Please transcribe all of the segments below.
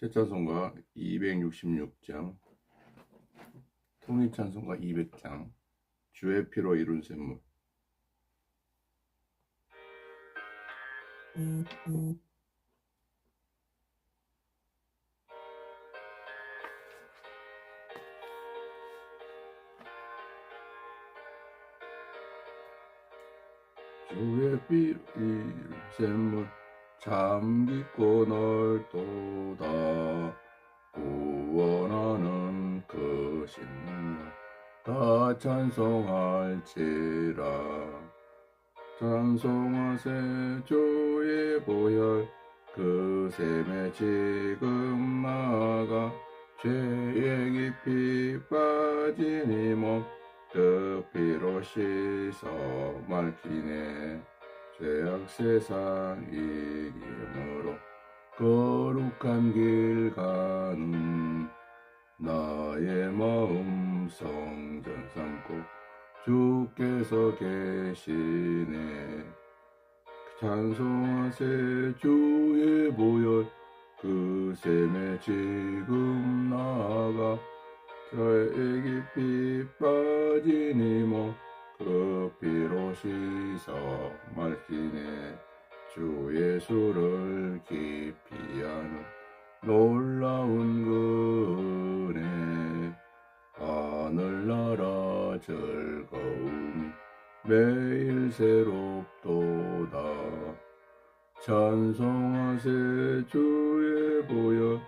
새 찬송가 266장, 통일 찬송가 200장, 주의 피로 이룬 샘물. 주의 피로 이룬 샘물 참 깊고 넓도다 구원하는 그 신물 다 찬송할지라. 찬송하세 주의 보혈 그 샘에 지금 나가 죄의 깊이 빠진 이몸그 피로 씻어 맑히네 죄악 세상 이기므로 거룩한 길 가는 나의 마음 성전 삼고 주께서 계시네. 찬송하세 주의 보혈 그 샘에 지금 나가 저의 깊이 빠진 이몸 그 피로 씻어 맑히네 주 예수를 아는 놀라운 그 은혜 하늘나라 즐거움이 매일 새롭도다. 찬송하세 주의 보혈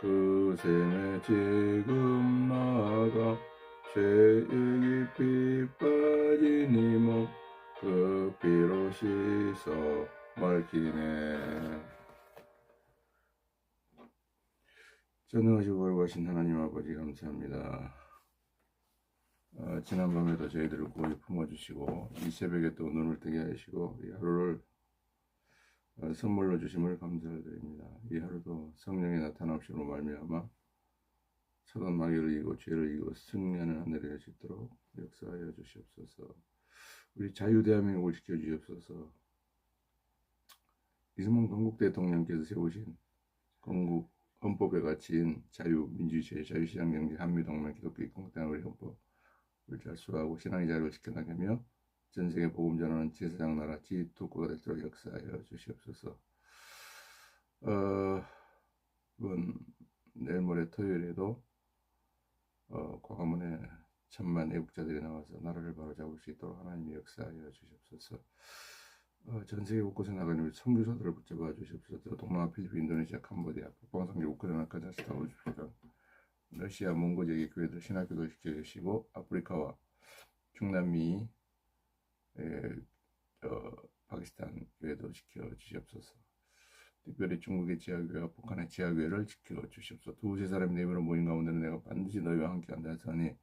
그 샘에 지금 나가 죄의 깊이 빠 진 이몸 그 피로 씻어 맑히네. 전능하시고 걸고하신 하나님 아버지 감사합니다. 어, 지난밤에도 저희들을 고이 품어주시고 이 새벽에 또 눈을 뜨게 하시고 이 하루를 어, 선물로 주심을 감사를 드립니다. 이 하루도 성령의 나타나옵시로 말미암아 사단 마귀를 이기고 죄를 이기고 승리하는 수 있도록 역사하여 주시옵소서. 우리 자유 대한민국을 지켜 주시옵소서. 이승만 건국 대통령께서 세우신 건국 헌법에 갇힌 자유, 민주주의, 자유시장 경제, 한미동맹, 기독교 입공당의 헌법을 잘 수호하고 신앙의 자유를 지켜나가며 전 세계 복음 전하는 제사장 나라 지도국가 될도록 역사하여 주시옵소서. 어, 이번 내일 모레 토요일에도 어, 광화문에 천만 애국자들이 나와서 나라를 바로잡을 수 있도록 하나님이 역사하여 주시옵소서. 어, 전 세계 곳곳에 나가는 선교사들을 붙잡아 주시옵소서. 동남아, 필리핀, 인도네시아, 캄보디아, 북방산계, 우크라이나, 카자흐스탄, 우즈베키스탄, 러시아, 몽고 지역의 교회들 신학교도 지켜주시고 아프리카와 중남미, 에, 어, 파키스탄 교회도 지켜주시옵소서. 특별히 중국의 지하교회와 북한의 지하교회를 지켜주시옵소서. 두세 사람이 내으로 모인 가운데는 내가 반드시 너희와 함께 한다 하더니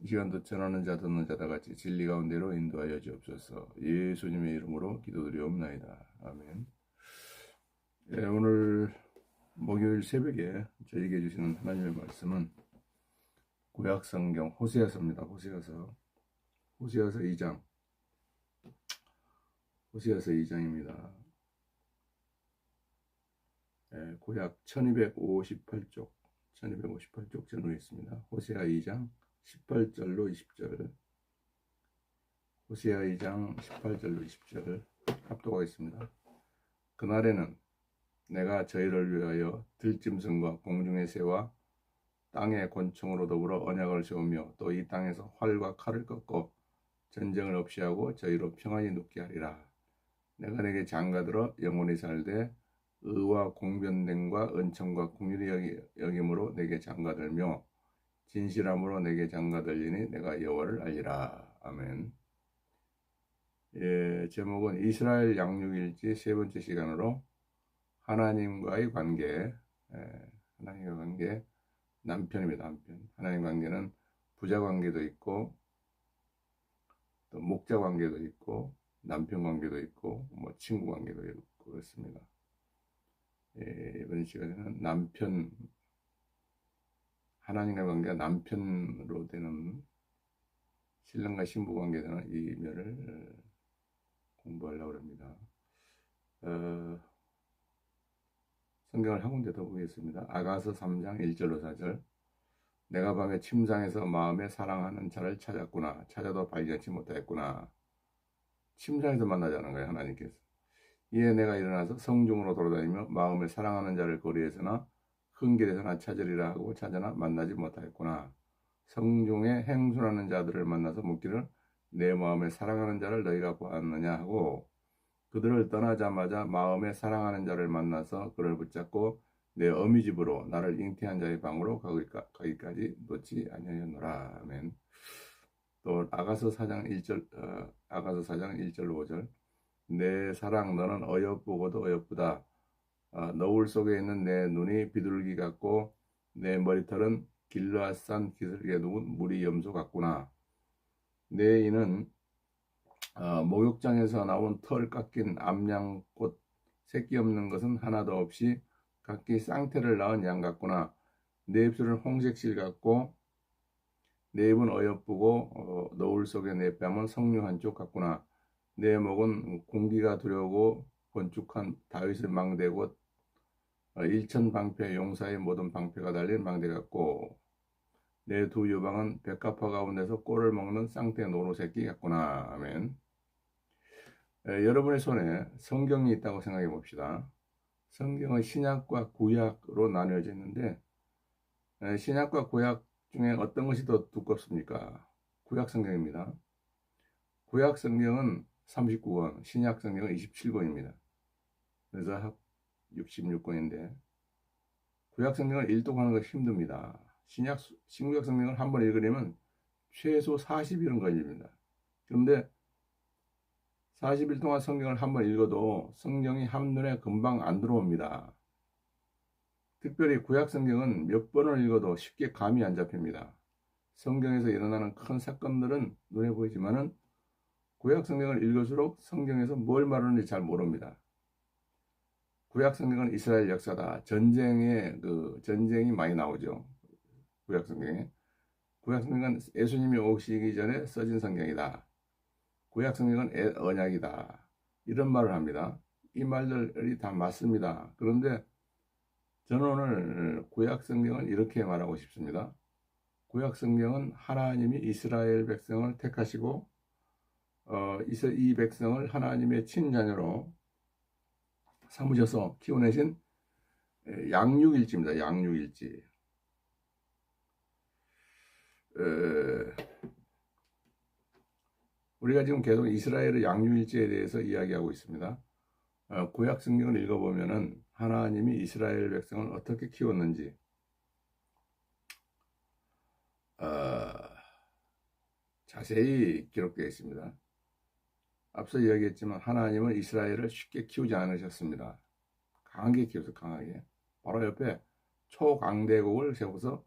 이 시간도 전하는 자 듣는 자다 같이 진리 가운데로 인도하여 주옵소서. 예수님의 이름으로 기도드리옵나이다. 아멘. 예, 오늘 목요일 새벽에 저에게 주시는 하나님의 말씀은 구약 성경 호세아서입니다. 호세아서 호세아서 2장 호세아서 2장입니다. 예, 구약 1258쪽 1258쪽 전후했습니다. 호세아 2장 18절로 20절 호세아 2장 18절로 20절 합독하겠습니다. 그날에는 내가 저희를 위하여 들짐승과 공중의 새와 땅의 곤충으로 더불어 언약을 세우며 또 이 땅에서 활과 칼을 꺾고 전쟁을 없이 하고 저희로 평안히 눕게 하리라. 내가 내게 장가들어 영원히 살되 의와 공변됨과 은총과 국률이 여김으로 내게 장가들며 진실함으로 내게 장가들리니 내가 여호와를 알리라. 아멘. 예, 제목은 이스라엘 양육일지 세 번째 시간으로 하나님과의 관계, 예, 하나님과의 관계, 남편입니다. 남편. 하나님 관계는 부자 관계도 있고 또 목자 관계도 있고 남편 관계도 있고 뭐 친구 관계도 있고 그렇습니다. 예, 이번 시간에는 남편 하나님과 관계가 남편으로 되는 신랑과 신부 관계 되는 이 면을 공부하려고 합니다. 어, 성경을 한 군데 더 보겠습니다. 아가서 3장 1절로 4절. 내가 밤에 침상에서 마음에 사랑하는 자를 찾았구나. 찾아도 발견치 못하였구나. 침상에서 만나자는 거예요, 하나님께서. 이에 내가 일어나서 성중으로 돌아다니며 마음에 사랑하는 자를 거리에서나 큰 길에서나 찾으리라 하고 찾아나 만나지 못하였구나. 성중에 행순하는 자들을 만나서 묻기를 내 마음에 사랑하는 자를 너희가 보았느냐 하고 그들을 떠나자마자 마음에 사랑하는 자를 만나서 그를 붙잡고 내 어미 집으로 나를 잉태한 자의 방으로 가기까- 가기까지 놓지 아니하였노라. 아멘. 또 아가서 4장 1절 어, 아가서 4장 1절 5절 내 사랑 너는 어여쁘고도 어여쁘다. 어, 너울 속에 있는 내 눈이 비둘기 같고 내 머리털은 길라산 기슭에 누운 무리 염소 같구나. 내 이는 어, 목욕장에서 나온 털 깎인 암양꽃 새끼 없는 것은 하나도 없이 각기 쌍태를 낳은 양 같구나. 내 입술은 홍색실 같고 내 입은 어여쁘고 어, 너울 속의 내 뺨은 석류 한쪽 같구나. 내 목은 공기가 두려우고 건축한 다윗의 망대고 어, 일천 방패 용사의 모든 방패가 달린 망대 같고 내 두 유방은 백합화 가운데서 꼴을 먹는 쌍태 노루 새끼 같구나. 아멘. 에, 여러분의 손에 성경이 있다고 생각해 봅시다. 성경은 신약과 구약으로 나뉘어져 있는데 에, 신약과 구약 중에 어떤 것이 더 두껍습니까? 구약 성경입니다. 구약 성경은 39권, 신약 성경은 27권입니다. 그래서 합 66권인데 구약 성경을 일독하는 것이 힘듭니다. 신약 신구약 성경을 한 번 읽으려면 최소 40일은 걸립니다. 그런데 40일 동안 성경을 한 번 읽어도 성경이 한눈에 금방 안 들어옵니다. 특별히 구약 성경은 몇 번을 읽어도 쉽게 감이 안 잡힙니다. 성경에서 일어나는 큰 사건들은 눈에 보이지만은 구약 성경을 읽을수록 성경에서 뭘 말하는지 잘 모릅니다. 구약 성경은 이스라엘 역사다. 전쟁의 그 전쟁이 많이 나오죠. 구약 성경에. 구약 성경은 예수님이 오시기 전에 써진 성경이다. 구약 성경은 애- 언약이다. 이런 말을 합니다. 이 말들이 다 맞습니다. 그런데 저는 오늘 구약 성경을 이렇게 말하고 싶습니다. 구약 성경은 하나님이 이스라엘 백성을 택하시고 어, 이 백성을 하나님의 친자녀로 삼으셔서 키워내신 에, 양육일지입니다. 양육일지. 에, 우리가 지금 계속 이스라엘의 양육일지에 대해서 이야기하고 있습니다. 어, 구약 성경을 읽어보면은 하나님이 이스라엘 백성을 어떻게 키웠는지 어, 자세히 기록되어 있습니다. 앞서 이야기했지만 하나님은 이스라엘을 쉽게 키우지 않으셨습니다. 강하게 키워서 강하게. 바로 옆에 초강대국을 세워서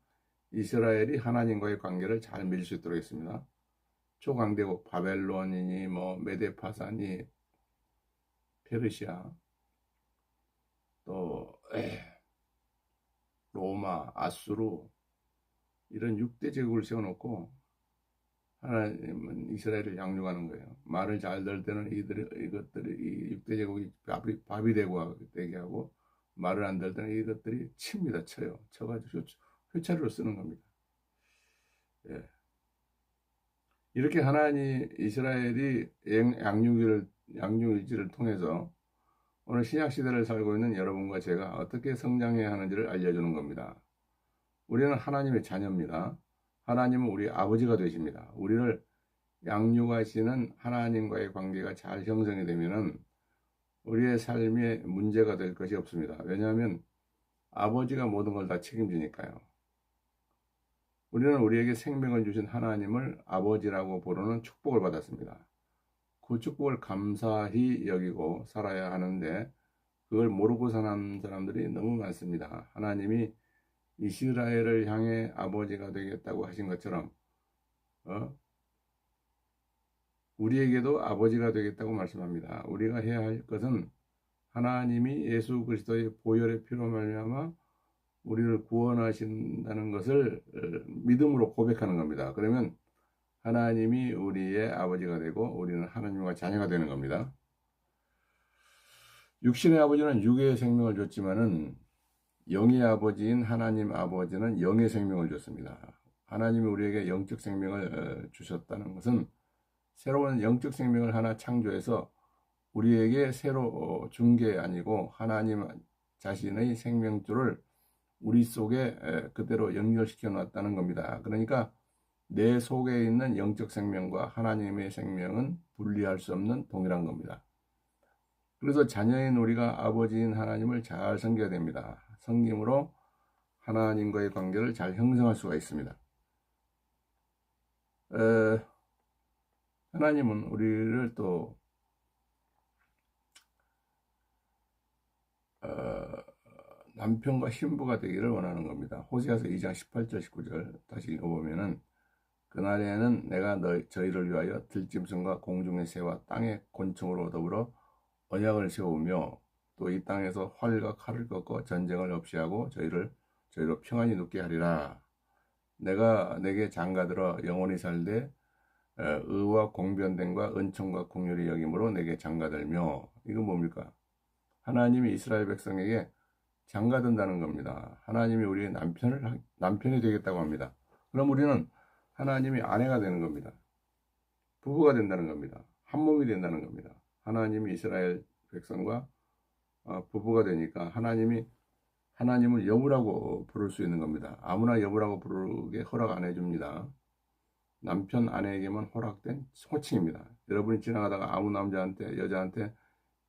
이스라엘이 하나님과의 관계를 잘 맺을 수 있도록 했습니다. 초강대국 바벨론이니 뭐 메데파사니 페르시아 또 에, 로마 아수르 이런 6대 제국을 세워놓고 하나님은 이스라엘을 양육하는 거예요. 말을 잘 들 때는 이들 이것들이 이 6대 제국이 밥이, 밥이 되고 되게 하고 말을 안 들 때는 이것들이 칩니다. 쳐요. 쳐가지고 회차로 쓰는 겁니다. 예. 이렇게 하나님 이스라엘이 양- 양육을 양육일지를 통해서 오늘 신약 시대를 살고 있는 여러분과 제가 어떻게 성장해야 하는지를 알려주는 겁니다. 우리는 하나님의 자녀입니다. 하나님은 우리 아버지가 되십니다. 우리를 양육하시는 하나님과의 관계가 잘 형성이 되면은 우리의 삶에 문제가 될 것이 없습니다. 왜냐하면 아버지가 모든 걸 다 책임지니까요. 우리는 우리에게 생명을 주신 하나님을 아버지라고 부르는 축복을 받았습니다. 그 축복을 감사히 여기고 살아야 하는데 그걸 모르고 사는 사람들이 너무 많습니다. 하나님이 이스라엘을 향해 아버지가 되겠다고 하신 것처럼 어? 우리에게도 아버지가 되겠다고 말씀합니다. 우리가 해야 할 것은 하나님이 예수 그리스도의 보혈의 피로 말미암아 우리를 구원하신다는 것을 어, 믿음으로 고백하는 겁니다. 그러면 하나님이 우리의 아버지가 되고 우리는 하나님과 자녀가 되는 겁니다. 육신의 아버지는 육의 생명을 줬지만은 영의 아버지인 하나님 아버지는 영의 생명을 줬습니다. 하나님이 우리에게 영적 생명을 어, 주셨다는 것은 새로운 영적 생명을 하나 창조해서 우리에게 새로 어, 준게 아니고 하나님 자신의 생명줄을 우리 속에 그대로 연결시켜 놨다는 겁니다. 그러니까 내 속에 있는 영적 생명과 하나님의 생명은 분리할 수 없는 동일한 겁니다. 그래서 자녀인 우리가 아버지인 하나님을 잘 섬겨야 됩니다. 성김으로 하나님과의 관계를 잘 형성할 수가 있습니다. 에, 하나님은 우리를 또 어, 남편과 신부가 되기를 원하는 겁니다. 호세아서 2장 18절 19절 다시 읽어보면은 그날에는 내가 너, 저희를 위하여 들짐승과 공중의 새와 땅의 곤충으로 더불어 언약을 세우며 또 이 땅에서 활과 칼을 꺾어 전쟁을 없이 하고 저희를 저희로 평안히 눕게 하리라. 내가 내게 장가들어 영원히 살되 의와 공변됨과 은총과 공률이 여김으로 내게 장가들며 이건 뭡니까? 하나님이 이스라엘 백성에게 장가든다는 겁니다. 하나님이 우리의 남편을 남편이 되겠다고 합니다. 그럼 우리는 하나님이 아내가 되는 겁니다. 부부가 된다는 겁니다. 한 몸이 된다는 겁니다. 하나님이 이스라엘 백성과 어, 부부가 되니까 하나님이 하나님을 여부라고 부를 수 있는 겁니다. 아무나 여부라고 부르게 허락 안 해줍니다. 남편 아내에게만 허락된 호칭입니다. 여러분이 지나가다가 아무 남자한테 여자한테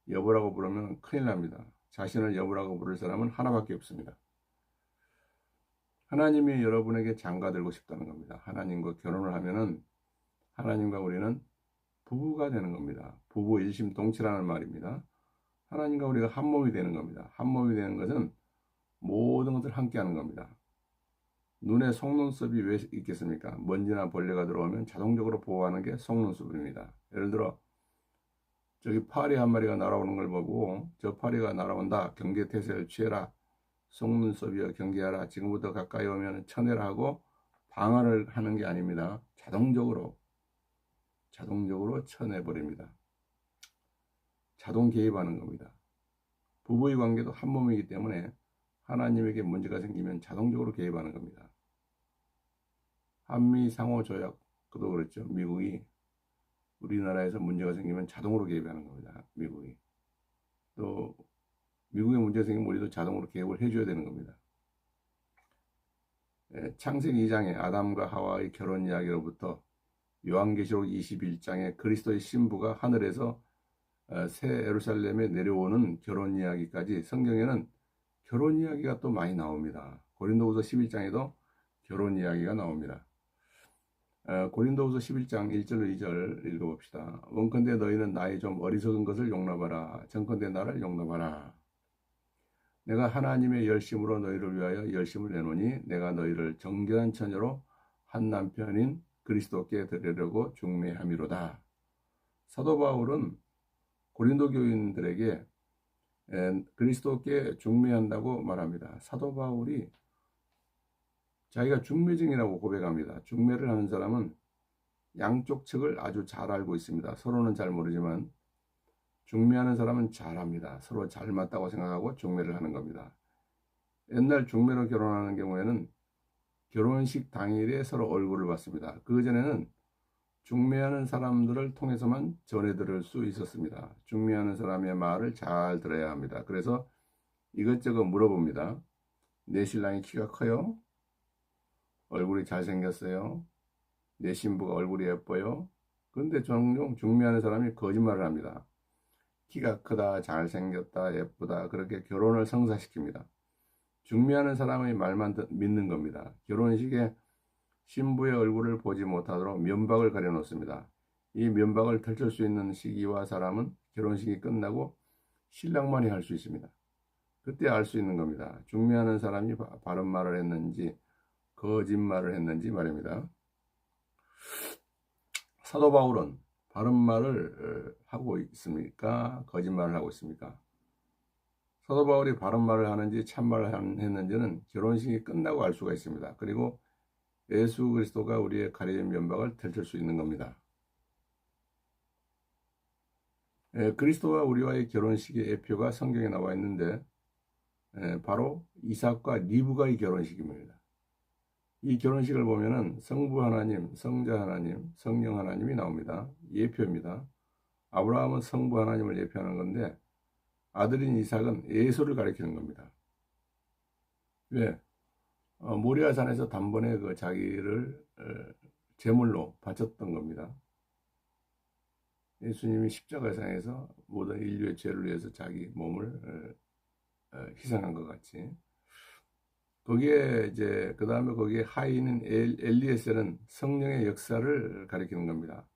여보라고 부르면 큰일 납니다. 자신을 여보라고 부를 사람은 하나밖에 없습니다. 하나님이 여러분에게 장가들고 싶다는 겁니다. 하나님과 결혼을 하면은 하나님과 우리는 부부가 되는 겁니다. 부부 일심동체라는 말입니다. 하나님과 우리가 한 몸이 되는 겁니다. 한 몸이 되는 것은 모든 것을 함께 하는 겁니다. 눈에 속눈썹이 왜 있겠습니까? 먼지나 벌레가 들어오면 자동적으로 보호하는 게 속눈썹입니다. 예를 들어 저기 파리 한 마리가 날아오는 걸 보고 저 파리가 날아온다. 경계태세를 취해라. 속눈썹이여 경계하라. 지금부터 가까이 오면 쳐내라 하고 방어를 하는 게 아닙니다. 자동적으로 자동적으로 쳐내버립니다. 자동 개입하는 겁니다. 부부의 관계도 한 몸이기 때문에 하나님에게 문제가 생기면 자동적으로 개입하는 겁니다. 한미 상호 조약 그도 그렇죠. 미국이 우리나라에서 문제가 생기면 자동으로 개입하는 겁니다. 미국이. 또 미국에 문제가 생기면 우리도 자동으로 개입을 해줘야 되는 겁니다. 예, 창세기 2장의 아담과 하와의 결혼 이야기로부터 요한계시록 21장의 그리스도의 신부가 하늘에서 어, 새 에루살렘에 내려오는 결혼 이야기까지 성경에는 결혼 이야기가 또 많이 나옵니다. 고린도후서 11장에도 결혼 이야기가 나옵니다. 어, 고린도후서 11장 1절 2절 읽어봅시다. 원컨대 너희는 나의 좀 어리석은 것을 용납하라. 정컨대 나를 용납하라. 내가 하나님의 열심으로 너희를 위하여 열심을 내노니 내가 너희를 정결한 처녀로 한 남편인 그리스도께 드리려고 중매함이로다. 사도 바울은 고린도 교인들에게 그리스도께 중매한다고 말합니다. 사도 바울이 자기가 중매증이라고 고백합니다. 중매를 하는 사람은 양쪽 측을 아주 잘 알고 있습니다. 서로는 잘 모르지만 중매하는 사람은 잘합니다. 서로 잘 맞다고 생각하고 중매를 하는 겁니다. 옛날 중매로 결혼하는 경우에는 결혼식 당일에 서로 얼굴을 봤습니다. 그 전에는 중매하는 사람들을 통해서만 전해 들을 수 있었습니다. 중매하는 사람의 말을 잘 들어야 합니다. 그래서 이것저것 물어봅니다. 내 신랑이 키가 커요? 얼굴이 잘생겼어요. 내 신부가 얼굴이 예뻐요. 근데 종종 중매하는 사람이 거짓말을 합니다. 키가 크다, 잘생겼다, 예쁘다, 그렇게 결혼을 성사시킵니다. 중매하는 사람의 말만 믿는 겁니다. 결혼식에 신부의 얼굴을 보지 못하도록 면박을 가려놓습니다. 이 면박을 펼칠 수 있는 시기와 사람은 결혼식이 끝나고 신랑만이 할 수 있습니다. 그때 알 수 있는 겁니다. 중매하는 사람이 바른 말을 했는지 거짓말을 했는지 말입니다. 사도 바울은 바른 말을 어, 하고 있습니까? 거짓말을 하고 있습니까? 사도 바울이 바른 말을 하는지 참말을 했는지는 결혼식이 끝나고 알 수가 있습니다. 그리고 예수 그리스도가 우리의 가려진 면박을 펼칠 수 있는 겁니다. 예, 그리스도와 우리와의 결혼식의 예표가 성경에 나와 있는데 에, 바로 이삭과 리브가의 결혼식입니다. 이 결혼식을 보면은 성부 하나님, 성자 하나님, 성령 하나님이 나옵니다. 예표입니다. 아브라함은 성부 하나님을 예표하는 건데 아들인 이삭은 예수를 가리키는 겁니다. 왜? 어, 모리아 산에서 단번에 그 자기를 어, 제물로 바쳤던 겁니다. 예수님이 십자가상에서 모든 인류의 죄를 위해서 자기 몸을 어, 어, 희생한 것 같이. 거기에 이제 그 다음에 거기에 하인인 엘리에셀은 성령의 역사를 가리키는 겁니다.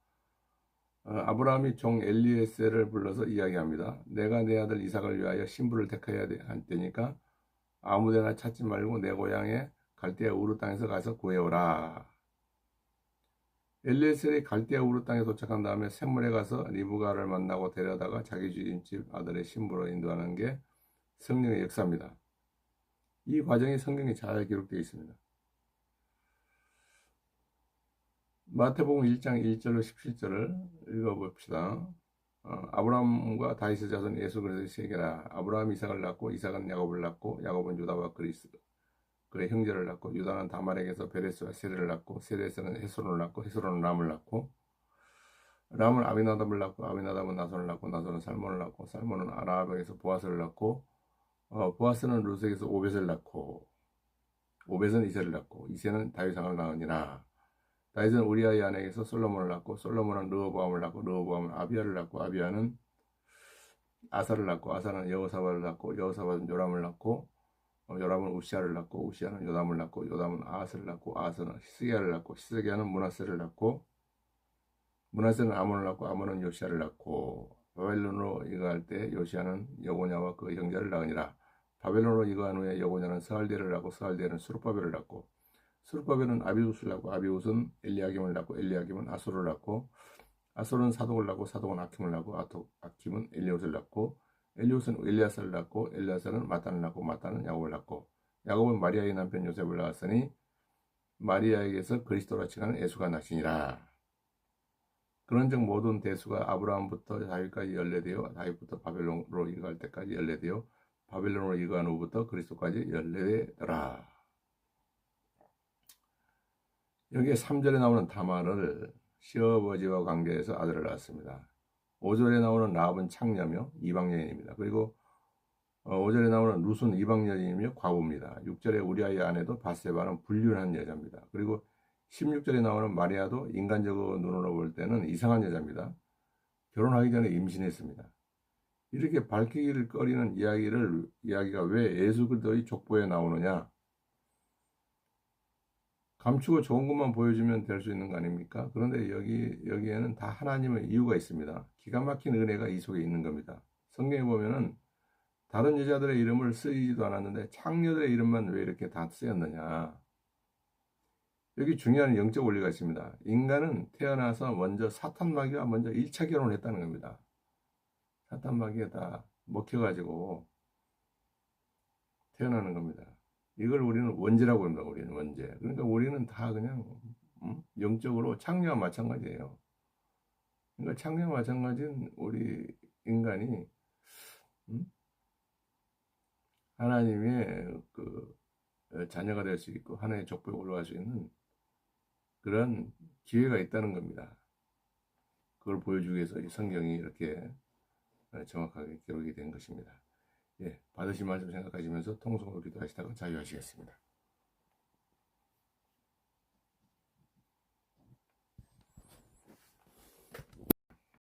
어, 아브라함이 종 엘리에셀을 불러서 이야기합니다. 내가 내 아들 이삭을 위하여 신부를 택해야 되니까 아무데나 찾지 말고 내 고향에 갈대아 우르 땅에서 가서 구해오라. 엘리에셀이 갈대아 우르 땅에 도착한 다음에 샘물에 가서 리브가를 만나고 데려다가 자기 주인집 아들의 신부로 인도하는 게 성령의 역사입니다. 이 과정이 성경에 잘 기록되어 있습니다. 마태복음 1장 1절로 17절을 읽어봅시다. 어, 아브라함과 다윗의 자손 예수 그리스도의 세계라 아브라함 이삭을 낳고 이삭은 야곱을 낳고 야곱은 유다와 그리스 그의 형제를 낳고 유다는 다말에게서 베레스와 세레를 낳고 세레에서는 헤스론을 낳고 헤스론은 람을 낳고 람은 아비나답을 낳고 아비나답은 나손을 낳고 나손은 살몬을 낳고 살몬은 아라합에게서 보아스를 낳고 어, 보아스는 루색에서 오벳을 낳고 오벳은 이세를 낳고 이세는 다윗상을 낳으니라 다윗은 우리아의 아내에게서 솔로몬을 낳고 솔로몬은 르호보암을 낳고 르호보암은 아비아를 낳고 아비아는 아사를 낳고 아사는 여호사바를 낳고 여호사바는 요람을 낳고 어, 요람은 우시아를 낳고 우시아는 요담을 낳고 요담은 아하스를 낳고 아하스는 히스기야를 낳고 히스기야는 문하세를 낳고 문하세는 아몬을 낳고 아몬은 요시아를 낳고 바벨론으로 이거할 때 요시아는 여고냐와 그 형제를 낳으니라. 바벨론으로 이거한 후에 여고냐는 스알데를 낳고 스알데는 수르바벨을 낳고 수르바벨은 아비우스를 낳고 아비우스는 엘리야김을 낳고 엘리야김은 아소를 낳고 아소는 사독을 낳고 사독은 아킴을 낳고 아토, 아킴은 엘리옷을 낳고 엘리옷은 엘리아사를 낳고 엘리아사는 마탄을 낳고 마탄은 야곱을 낳고 야곱은 마리아의 남편 요셉을 낳았으니 마리아에게서 그리스도라 칭하는 예수가 나시니라. 그런즉 모든 대수가 아브라함부터 다윗까지 연례되어 다윗부터 바벨론으로 이갈 때까지 연례되어 바벨론으로 이간 후부터 그리스도까지 연례되더라. 여기에 3절에 나오는 다말을 시어버지와 관계해서 아들을 낳았습니다. 5절에 나오는 라합은 창녀며 이방여인입니다. 그리고 5절에 어, 나오는 루스는 이방여인이며 과부입니다. 6절에 우리아의 아내도 바세바는 불륜한 여자입니다. 그리고 16절에 나오는 마리아도 인간적으로 눈으로 볼 때는 이상한 여자입니다. 결혼하기 전에 임신했습니다. 이렇게 밝히기를 꺼리는 이야기를 이야기가 왜 예수 그리스도의 족보에 나오느냐? 감추고 좋은 것만 보여주면 될 수 있는 거 아닙니까? 그런데 여기, 여기에는 다 하나님의 이유가 있습니다. 기가 막힌 은혜가 이 속에 있는 겁니다. 성경에 보면은 다른 여자들의 이름을 쓰이지도 않았는데 창녀들의 이름만 왜 이렇게 다 쓰였느냐. 여기 중요한 영적 원리가 있습니다. 인간은 태어나서 먼저 사탄 마귀와 먼저 1차 결혼을 했다는 겁니다. 사탄 마귀에 다 먹혀가지고 태어나는 겁니다. 이걸 우리는 원죄라고 합니다. 우리는 원죄. 그러니까 우리는 다 그냥 음? 영적으로 창녀와 마찬가지예요. 그러니까 창녀와 마찬가지인 우리 인간이 음? 하나님의 그 자녀가 될 수 있고 하나님의 족보에 올라갈 수 있는 그런 기회가 있다는 겁니다. 그걸 보여주기 위해서 이 성경이 이렇게 정확하게 기록이 된 것입니다. 예, 받으신 말씀 생각하시면서 통성으로 기도하시다가 자유하시겠습니다.